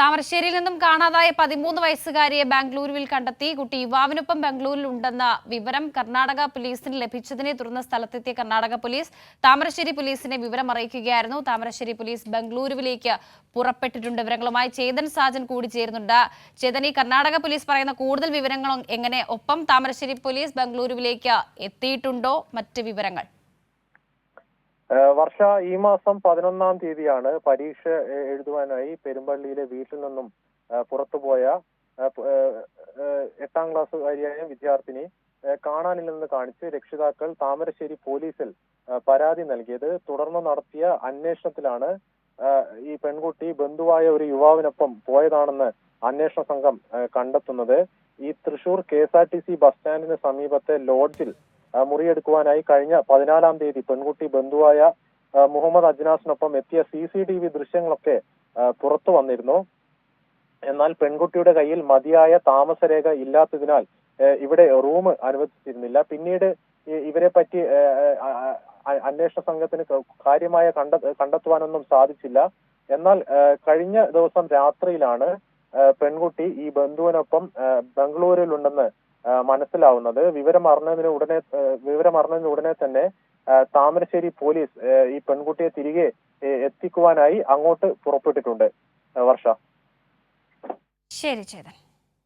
താമരശ്ശേരിയിൽ നിന്നും കാണാതായ പതിമൂന്ന് വയസ്സുകാരിയെ ബാംഗ്ലൂരുവിൽ കണ്ടെത്തി. കുട്ടി യുവാവിനൊപ്പം ബാംഗ്ലൂരിൽ ഉണ്ടെന്ന വിവരം കർണാടക പോലീസിന് ലഭിച്ചതിനെ തുടർന്ന് സ്ഥലത്തെത്തിയ കർണാടക പോലീസ് താമരശ്ശേരി പോലീസിനെ വിവരം അറിയിക്കുകയായിരുന്നു. താമരശ്ശേരി പോലീസ് ബംഗ്ലൂരുവിലേക്ക് പുറപ്പെട്ടിട്ടുണ്ട്. വിവരങ്ങളുമായി ചേതൻ സാജൻ കൂടി ചേരുന്നുണ്ട് ചേതൻ ഈ കർണാടക പോലീസ് പറയുന്ന കൂടുതൽ വിവരങ്ങളും എങ്ങനെ ഒപ്പം താമരശ്ശേരി പോലീസ് ബംഗ്ലൂരുവിലേക്ക് എത്തിയിട്ടുണ്ടോ? മറ്റ് വിവരങ്ങൾ. വർഷ ഈ മാസം പതിനൊന്നാം തീയതിയാണ് പരീക്ഷ എഴുതുവാനായി പെരുമ്പള്ളിയിലെ വീട്ടിൽ നിന്നും പുറത്തുപോയ എട്ടാം ക്ലാസ്സുകാരിയായ വിദ്യാർത്ഥിനി കാണാനില്ലെന്ന് കാണിച്ച് രക്ഷിതാക്കൾ താമരശ്ശേരി പോലീസിൽ പരാതി നൽകിയത്. തുടർന്ന് നടത്തിയ അന്വേഷണത്തിലാണ് ഈ പെൺകുട്ടി ബന്ധുവായ ഒരു യുവാവിനൊപ്പം പോയതാണെന്ന് അന്വേഷണ സംഘം കണ്ടെത്തുന്നത്. ഈ Thrissur K S R T C bus സ്റ്റാൻഡിന് സമീപത്തെ ലോഡ്ജിൽ മുറിയെടുക്കുവാനായി കഴിഞ്ഞ പതിനാലാം തീയതി പെൺകുട്ടി ബന്ധുവായ മുഹമ്മദ് അജ്നാസിനൊപ്പം എത്തിയ സി സി ടി വി ദൃശ്യങ്ങളൊക്കെ പുറത്തു വന്നിരുന്നു. എന്നാൽ പെൺകുട്ടിയുടെ കയ്യിൽ മതിയായ താമസരേഖ ഇല്ലാത്തതിനാൽ ഇവിടെ റൂം അനുവദിച്ചിരുന്നില്ല. പിന്നീട് ഇവരെ പറ്റി അന്വേഷണ സംഘത്തിന് കാര്യമായ കണ്ട കണ്ടെത്തുവാനൊന്നും സാധിച്ചില്ല. എന്നാൽ കഴിഞ്ഞ ദിവസം രാത്രിയിലാണ് പെൺകുട്ടി ഈ ബന്ധുവിനൊപ്പം ബംഗളൂരുണ്ടെന്ന് മനസ്സിലാവുന്നത്. വിവരം അറിഞ്ഞതിന് ഉടനെ വിവരമറിഞ്ഞതിന് ഉടനെ തന്നെ താമരശ്ശേരി പോലീസ് ഈ പെൺകുട്ടിയെ തിരികെ എത്തിക്കുവാനായി അങ്ങോട്ട് പുറപ്പെട്ടിട്ടുണ്ട്. വർഷ. ശരി ചേതൻ.